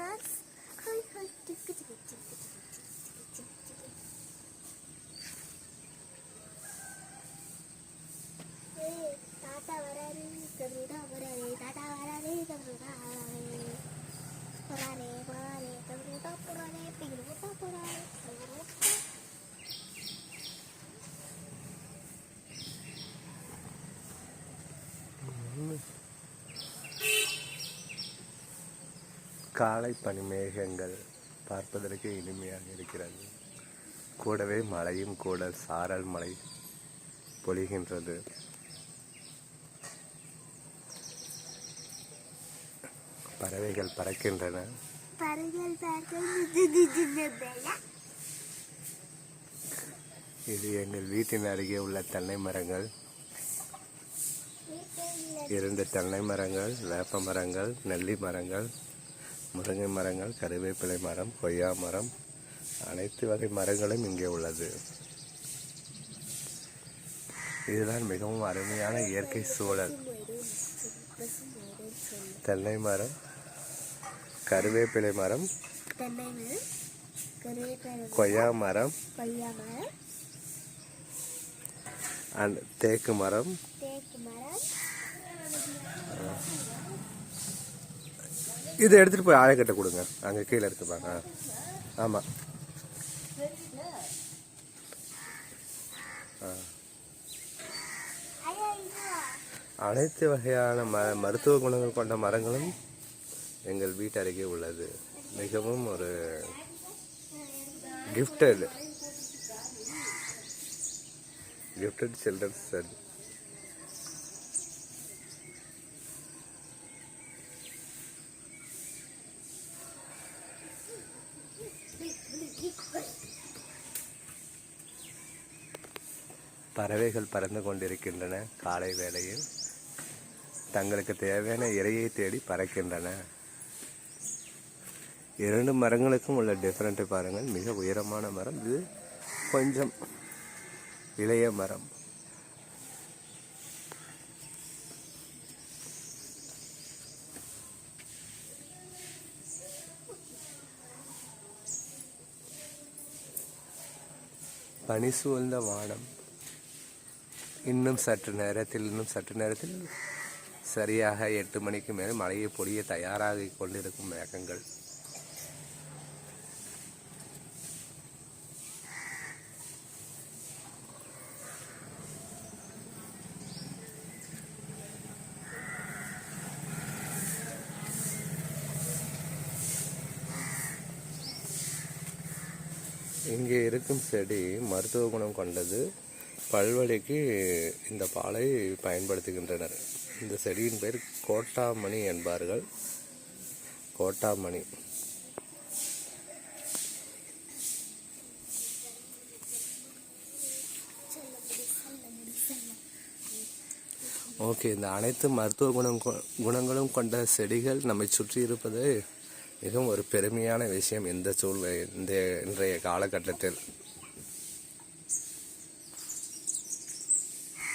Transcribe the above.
ます。はいはい、チクチクチクチク。காலை பனிமேகங்கள் பார்ப்பதற்கு இனிமையாக இருக்கிறது. கூடவே மழையும் கூட சாரல் மழை பொழிகின்றது. பறவைகள் பறக்கின்றன. இது எங்கள் வீட்டின் அருகே உள்ள தென்னை மரங்கள். இரண்டு தென்னை மரங்கள் வேப்ப மரங்கள் நெல்லி மரங்கள் முருங்கை மரங்கள் கருவேப்பிலை மரம் கொய்யா மரம் அனைத்து வகை மரங்களும் இங்கே உள்ளது. இதுதான் மிகவும் அருமையான இயற்கை சூழல். தென்னை மரம் கருவேப்பிலை மரம் கொய்யா மரம் தேக்கு மரம் இதை எடுத்துகிட்டு போய் ஆயக்கட்டை கொடுங்க. அங்கே கீழே இருக்குப்பாங்க ஆமாம் ஆ. அனைத்து வகையான ம மருத்துவ குணங்கள் கொண்ட மரங்களும் எங்கள் வீட்டு அருகே உள்ளது. மிகவும் ஒரு கிஃப்டட் கிஃப்டட் சில்ட்ரன்ஸ் பறவைகள் பறந்து கொண்டிருக்கின்றன காலை வேளையில். தங்களுக்கு தேவையான இரையை தேடி பறக்கின்றன. இரண்டு மரங்களுக்கும் உள்ள டிஃப்ரெண்ட்டை பாருங்கள். மிக உயரமான மரம். இது கொஞ்சம் இளைய மரம். பனி சூழ்ந்த வானம். இன்னும் சற்று நேரத்தில் இன்னும் சற்று நேரத்தில் சரியாக எட்டு மணிக்கு மேல் மழையை பொழிய தயாராகி கொண்டிருக்கும் மேகங்கள். இங்கே இருக்கும் செடி மருத்துவ குணம் கொண்டது. பல்வழிக்கு இந்த பாலை பயன்படுத்துகின்றனர். இந்த செடியின் பேர் கோட்டாமணி என்பார்கள். கோட்டாமணி. ஓகே இந்த அனைத்து மருத்துவ குணம் கொ- குணங்களும் கொண்ட செடிகள் நம்மை சுற்றி இருப்பது மிகவும் ஒரு பெருமையான விஷயம் இந்த சூழ்நிலை இந்த இன்றைய காலகட்டத்தில்.